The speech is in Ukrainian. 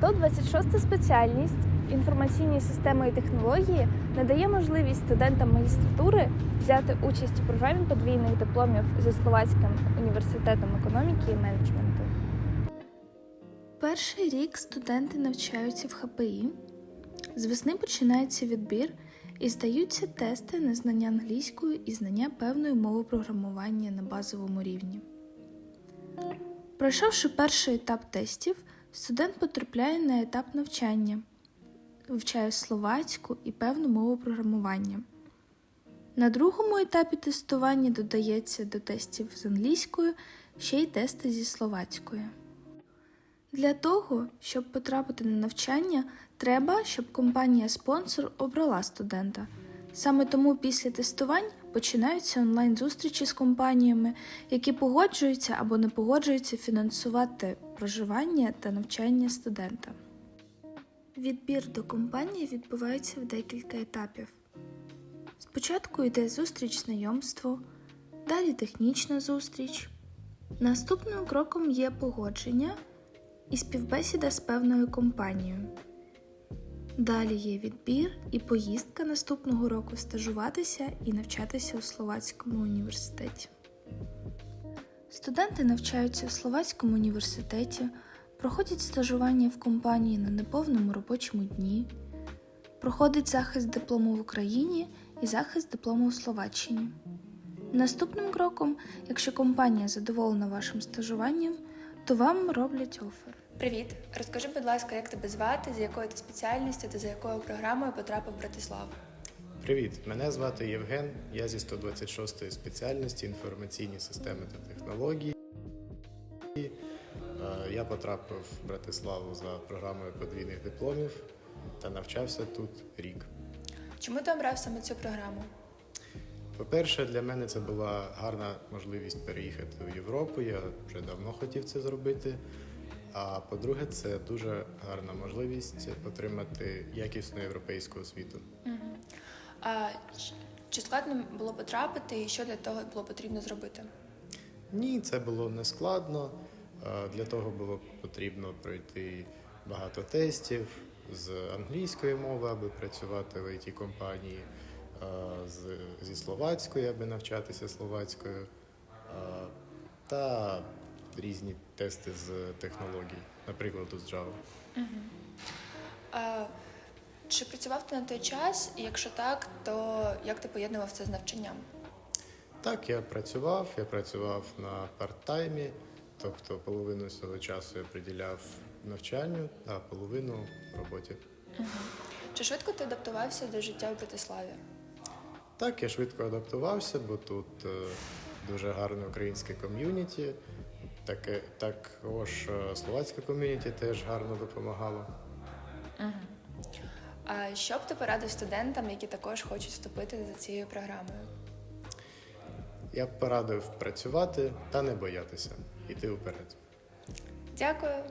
126 спеціальність інформаційні системи і технології надає можливість студентам магістратури взяти участь у програмі подвійних дипломів зі Словацьким університетом економіки і менеджменту. Перший рік студенти навчаються в ХПІ. З весни починається відбір і здаються тести на знання англійської і знання певної мови програмування на базовому рівні. Пройшовши перший етап тестів, студент потрапляє на етап навчання, вивчає словацьку і певну мову програмування. На другому етапі тестування додається до тестів з англійською ще й тести зі словацькою. Для того, щоб потрапити на навчання, треба, щоб компанія-спонсор обрала студента. Саме тому після тестувань починаються онлайн-зустрічі з компаніями, які погоджуються або не погоджуються фінансувати проживання та навчання студента. Відбір до компанії відбувається в декілька етапів. Спочатку йде зустріч знайомство, далі технічна зустріч. Наступним кроком є погодження і співбесіда з певною компанією. Далі є відбір і поїздка наступного року стажуватися і навчатися у Словацькому університеті. Студенти навчаються в Словацькому університеті, проходять стажування в компанії на неповному робочому дні, проходить захист диплому в Україні і захист диплому у Словаччині. Наступним кроком, якщо компанія задоволена вашим стажуванням, то вам роблять офер. Привіт, розкажи, будь ласка, як тебе звати, з якої ти спеціальності та за якою програмою потрапив в Братиславу? Привіт, мене звати Євген. Я зі 126-ї спеціальності інформаційні системи та технології. Е, Я потрапив в Братиславу за програмою подвійних дипломів та навчався тут рік. Чому ти обрав саме цю програму? По-перше, для мене це була гарна можливість переїхати в Європу. Я вже давно хотів це зробити. А по-друге, це дуже гарна можливість отримати якісну європейську освіту. А чи складно було потрапити і що для того було потрібно зробити? Ні, це було не складно. Для того було потрібно пройти багато тестів з англійської мови, аби працювати в it компанії, зі словацької, аби навчатися словацькою, та різні тести з технологій, наприклад, з Java. А, чи працював ти на той час? І якщо так, то як ти поєднував це з навчанням? Так, я працював, я працював на парт-таймі, тобто половину свого часу я приділяв навчанню, а половину роботі. Чи швидко ти адаптувався до життя в Братиславі? Так, я швидко адаптувався, бо тут е, дуже гарне українське ком'юніті. Таке, також словацька словацьке ком'юніті теж гарно допомагало. А що б ти порадив студентам, які також хочуть вступити за цією програмою? Я б порадив працювати та не боятися, іти вперед. Дякую.